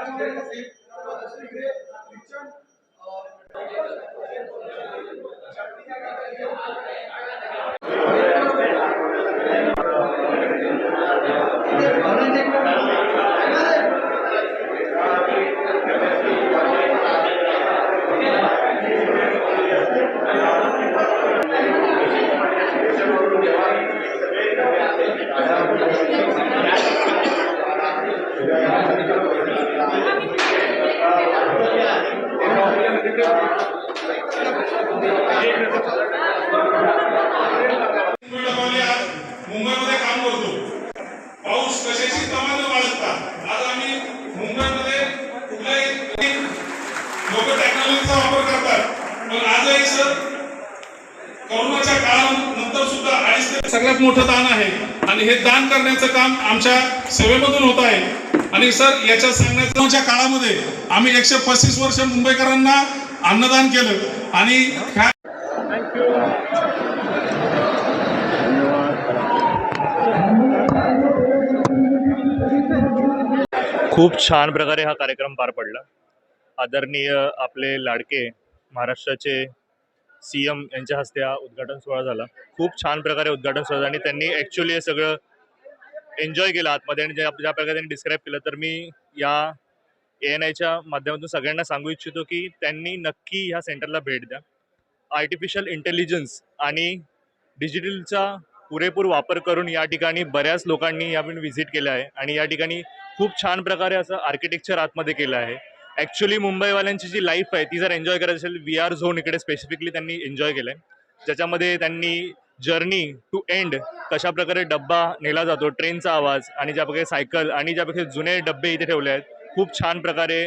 मुंबईमध्ये मुंबईमध्ये काम करतो. पाऊस कशाची कमान न बाळगता आज आम्ही मुंबईमध्ये कुठल्याही लोक टेक्नॉलॉजीचा वापर करतात. पण आजही सर कोरोनाच्या काळानंतर सुद्धा अडीच ते सगळ्यात मोठं ताण आहे. आणि हे दान करण्याचं काम आमच्या सेवेमधून होत आहे. आणि सर याच्या सांगण्याच्या काळामध्ये आम्ही एकशे पस्तीस वर्ष मुंबईकरांना अन्नदान केलं. आणि ह्या खूप छान प्रकारे हा कार्यक्रम पार पडला. आदरणीय आपले लाडके महाराष्ट्राचे सी एम यांच्या हस्ते हा उद्घाटन सोहळा झाला. खूप छान प्रकारे उद्घाटन सोहळा आणि त्यांनी ॲक्च्युली हे सगळं एन्जॉय केलं आतमध्ये आणि ज्या ज्या प्रकारे त्यांनी डिस्क्राईब केलं तर मी या ए एन आयच्या माध्यमातून सगळ्यांना सांगू इच्छितो की त्यांनी नक्की ह्या सेंटरला भेट द्या. आर्टिफिशियल इंटेलिजन्स आणि डिजिटलचा पुरेपूर वापर करून या ठिकाणी बऱ्याच लोकांनी यावेळी व्हिजिट केलं आहे. आणि या ठिकाणी खूप छान प्रकारे असं आर्किटेक्चर आतमध्ये केलं आहे. ॲक्च्युली मुंबईवाल्यांची जी लाईफ आहे ती जर एन्जॉय करायची असेल वी आर झोन इकडे स्पेसिफिकली त्यांनी एन्जॉय केलं आहे ज्याच्यामध्ये त्यांनी जर्नी टू एंड कशा प्रकारे डब्बा नेला जातो ट्रेनचा आवाज आणि ज्या प्रकारे सायकल आणि ज्यापैकी जुने डब्बे इथे ठेवले आहेत खूप छान प्रकारे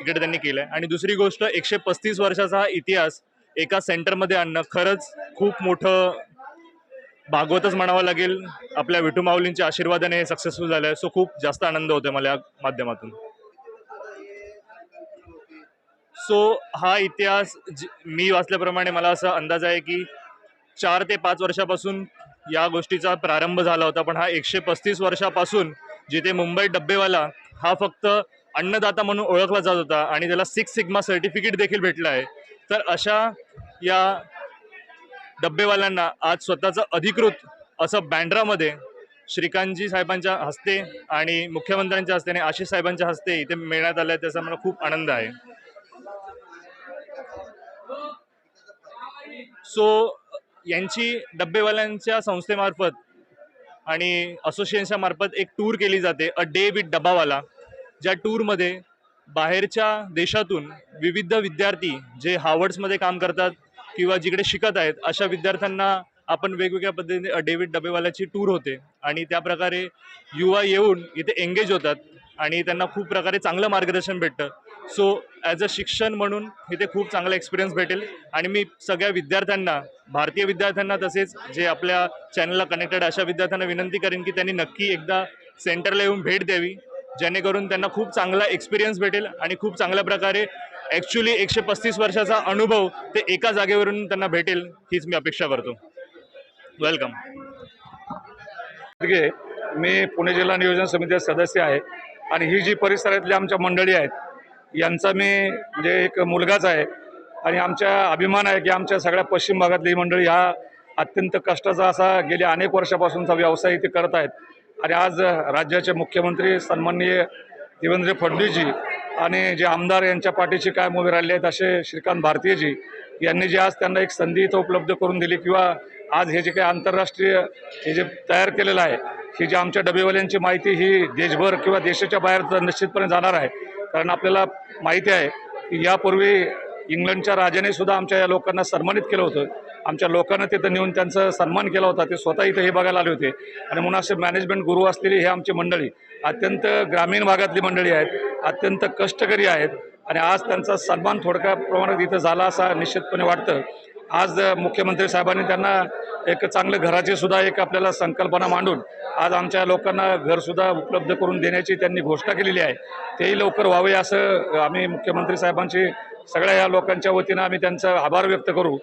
इकडे त्यांनी केलं आहे आणि दुसरी गोष्ट एकशे पस्तीस वर्षाचा हा इतिहास एका सेंटरमध्ये आणणं खरंच खूप मोठं भागवतच म्हणावं लागेल. आपल्या विठू माऊलींच्या आशीर्वादाने हे सक्सेसफुल झालं आहे सो खूप जास्त आनंद होतोय मला या माध्यमातून. सो हा इतिहास जी- मी वाचल्याप्रमाणे मला असा अंदाज आहे की चार ते पाच वर्षापासून या गोष्टीचा प्रारंभ झाला होता. पण हा एकशे पस्तीस वर्षापासून जिथे मुंबई डब्बेवाला हा फक्त अन्नदाता म्हणून ओळखला जात होता आणि त्याला सिक्स सिग्मा सर्टिफिकेट देखील भेटलं आहे तर अशा या डब्बेवाल्यांना आज स्वतःचं अधिकृत असं बँड्रामध्ये श्रीकांतजी साहेबांच्या हस्ते आणि मुख्यमंत्र्यांच्या हस्ते आणि आशिष साहेबांच्या हस्ते इथे मिळण्यात आलं आहे त्याचा मला खूप आनंद आहे. सो यांची डब्बेवाल्यांच्या संस्थेमार्फत आणि असोसिएशनच्या मार्फत एक टूर केली जाते अ डे विथ डब्बावाला ज्या टूरमध्ये बाहेरच्या देशातून विविध विद्यार्थी जे हार्वर्ड्समध्ये काम करतात किंवा जिकडे शिकत आहेत अशा विद्यार्थ्यांना आपण वेगवेगळ्या पद्धतीने डेव्हिड डबेवाल्याची टूर होते. आणि त्या प्रकारे युवा येऊन इथे एंगेज होतात आणि त्यांना खूप प्रकारे चांगलं मार्गदर्शन भेटतं. सो ॲज अ शिक्षण म्हणून इथे खूप चांगला एक्सपिरियन्स भेटेल. आणि मी सगळ्या विद्यार्थ्यांना भारतीय विद्यार्थ्यांना तसेच जे आपल्या चॅनलला कनेक्टेड अशा विद्यार्थ्यांना विनंती करेन की त्यांनी नक्की एकदा सेंटरला येऊन भेट द्यावी. जेणेकरून त्यांना खूप चांगला एक्सपिरियन्स भेटेल आणि खूप चांगल्या प्रकारे ॲक्च्युली एकशे पस्तीस वर्षाचा अनुभव ते एका जागेवरून त्यांना भेटेल हीच मी अपेक्षा करतो. वेलकम मी पुणे जिल्हा नियोजन समितीचा सदस्य आहे. आणि ही जी परिसरातली आमच्या मंडळी आहेत यांचा मी म्हणजे एक मुलगाच आहे. आणि आमच्या अभिमान आहे की आमच्या सगळ्या पश्चिम भागातली ही मंडळी हा अत्यंत कष्टाचा असा गेल्या अनेक वर्षापासूनचा व्यवसाय इथे करत आहेत. आणि आज राज्याचे मुख्यमंत्री सन्माननीय देवेंद्र फडणवीसजी आणि जे आमदार यांच्या पाठीशी कायम उभे राहिले आहेत असे श्रीकांत भारतीयजी यांनी जे आज त्यांना एक संधी इथं उपलब्ध करून दिली किंवा आज हे जे काही आंतरराष्ट्रीय हे जे तयार केलेलं आहे ही जी आमच्या डबेवाल्यांची माहिती ही देशभर किंवा देशाच्या बाहेर निश्चितपणे जाणार आहे. कारण आपल्याला माहिती आहे की यापूर्वी इंग्लंडच्या राजाने सुद्धा आमच्या या लोकांना सन्मानित केलं होतं. आमच्या लोकांना तिथं नेऊन त्यांचा सन्मान केला होता. ते स्वतः इथं हे बघायला आले होते. आणि म्हणून असे मॅनेजमेंट गुरु असलेली हे आमची मंडळी अत्यंत ग्रामीण भागातली मंडळी आहेत अत्यंत कष्टकरी आहेत. आणि आज त्यांचा सन्मान थोडक्या प्रमाणात इथं झाला असा निश्चितपणे वाटतं. आज मुख्यमंत्री साहेबांनी त्यांना एक चांगलं घराची सुद्धा एक आपल्याला संकल्पना मांडून आज आमच्या लोकांना घरसुद्धा उपलब्ध करून देण्याची त्यांनी घोषणा केलेली आहे. तेही लवकर व्हावे असं आम्ही मुख्यमंत्री साहेबांची सगळ्या या लोकांच्या वतीनं आम्ही त्यांचा आभार व्यक्त करू.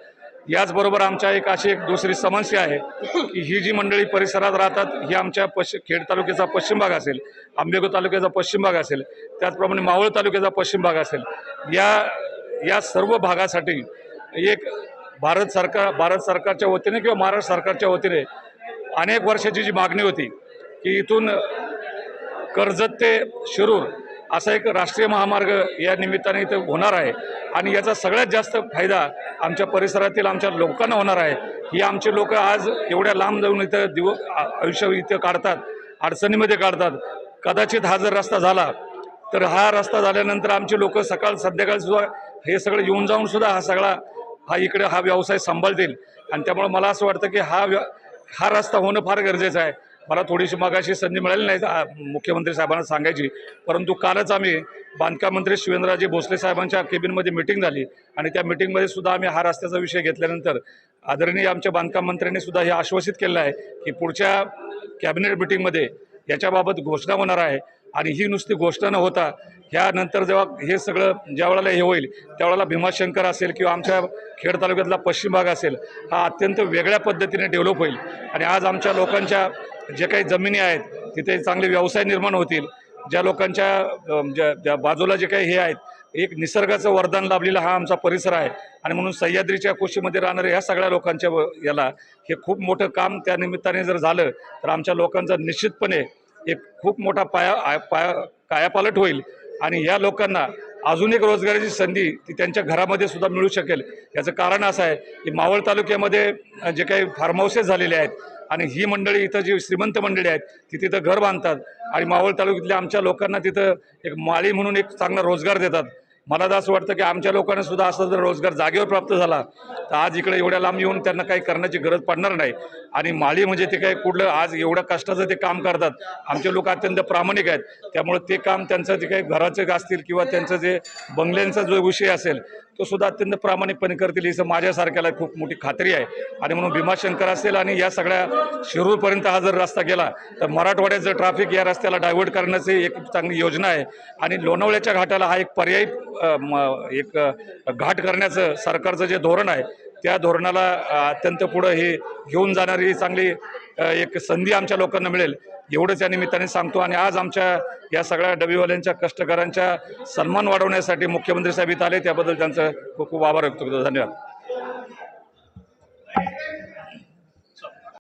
याचबरोबर आमच्या एक अशी एक दुसरी समस्या आहे की ही जी मंडळी परिसरात राहतात ही आमच्या पश्चि खेड तालुक्याचा पश्चिम भाग असेल आंबेगो तालुक्याचा पश्चिम भाग असेल त्याचप्रमाणे मावळ तालुक्याचा पश्चिम भाग असेल. या या सर्व भागासाठी एक भारत सरकार भारत सरकारच्या वतीने किंवा महाराष्ट्र सरकारच्या वतीने अनेक वर्षाची जी मागणी होती की इथून कर्जत ते शिरूर असा एक राष्ट्रीय महामार्ग या निमित्ताने इथं होणार आहे. आणि याचा सगळ्यात जास्त फायदा आमच्या परिसरातील आमच्या लोकांना होणार आहे. ही आमचे लोक आज एवढ्या लांब जाऊन इथं दिव आयुष्य इथं काढतात अडचणीमध्ये काढतात. कदाचित हा जर रस्ता झाला तर हा रस्ता झाल्यानंतर आमचे लोक सकाळ संध्याकाळी सुद्धा हे सगळं येऊन जाऊन सुद्धा हा सगळा हा इकडे हा व्यवसाय सांभाळतील. आणि त्यामुळे मला असं वाटतं की हा व्य हा रस्ता होणं फार गरजेचं आहे. मला थोडीशी मागाशी संधी मिळाली नाही मुख्यमंत्री साहेबांना सांगायची. परंतु कालच आम्ही बांधकाम मंत्री शिवेंद्रराजे भोसले साहेबांच्या केबिनमध्ये मिटिंग झाली. आणि त्या मिटिंगमध्ये सुद्धा आम्ही हा रस्त्याचा विषय घेतल्यानंतर आदरणीय आमच्या बांधकाम मंत्र्यांनी सुद्धा हे आश्वासित केलं आहे की पुढच्या कॅबिनेट मिटिंगमध्ये याच्याबाबत घोषणा होणार आहे. आणि ही नुसती गोष्ट न होता ह्यानंतर जेव्हा हे सगळं ज्या वेळेला हे होईल त्यावेळेला भीमाशंकर असेल किंवा आमच्या खेड तालुक्यातला पश्चिम भाग असेल हा अत्यंत वेगळ्या पद्धतीने डेव्हलप होईल. आणि आज आमच्या लोकांच्या जे काही जमिनी आहेत तिथे चांगले व्यवसाय निर्माण होतील. ज्या लोकांच्या ज्या ज्या बाजूला जे काही हे आहेत एक निसर्गाचं वरदान लाभलेला हा आमचा परिसर आहे. आणि म्हणून सह्याद्रीच्या कुशीमध्ये राहणाऱ्या ह्या सगळ्या लोकांच्या व- याला हे खूप मोठं काम त्या निमित्ताने जर झालं तर आमच्या लोकांचा निश्चितपणे एक खूप मोठा पाया पाया कायापालट होईल. आणि या लोकांना अजून एक रोजगाराची संधी ती त्यांच्या घरामध्ये सुद्धा मिळू शकेल. याचं कारण असं आहे की मावळ तालुक्यामध्ये जे काही फार्म हाऊसेस झालेले आहेत आणि ही मंडळी इथं जी श्रीमंत मंडळी आहेत ती तिथं घर बांधतात. आणि मावळ तालुक्यातल्या आमच्या लोकांना तिथं एक माळी म्हणून एक चांगला रोजगार देतात. मला तर असं वाटतं की आमच्या लोकांना सुद्धा असं जर रोजगार जागेवर प्राप्त झाला तर आज इकडे एवढ्या लांब येऊन त्यांना काही करण्याची गरज पडणार नाही. आणि माळी म्हणजे ते काय कुठलं आज एवढ्या कष्टाचं ते काम करतात. आमचे लोक अत्यंत प्रामाणिक आहेत. त्यामुळे ते काम त्यांचं जे काही घराचे असतील किंवा त्यांचं जे बंगल्यांचा जो विषय असेल तो सुद्धा अत्यंत प्रामाणिकपणे करतील ही माझ्यासारख्याला खूप मोठी खात्री आहे. आणि म्हणून भीमाशंकर असेल आणि या सगळ्या शिरूरपर्यंत हा जर रस्ता गेला तर मराठवाड्याचं ट्रॅफिक या रस्त्याला डायव्हर्ट करण्याची एक चांगली योजना आहे. आणि लोणावळ्याच्या घाटाला हा एक पर्यायी म- एक घाट करण्याचं सरकारचं जे धोरण आहे त्या धोरणाला अत्यंत पुढं हे घेऊन जाणारी चांगली एक संधी आमच्या लोकांना मिळेल. एवढंच या निमित्ताने सांगतो आणि आज आमच्या या सगळ्या डबीवाल्यांच्या कष्टकऱ्यांचा सन्मान वाढवण्यासाठी मुख्यमंत्री साहेब इथं आले त्याबद्दल त्यांचं खूप खूप आभार व्यक्त करतो. धन्यवाद.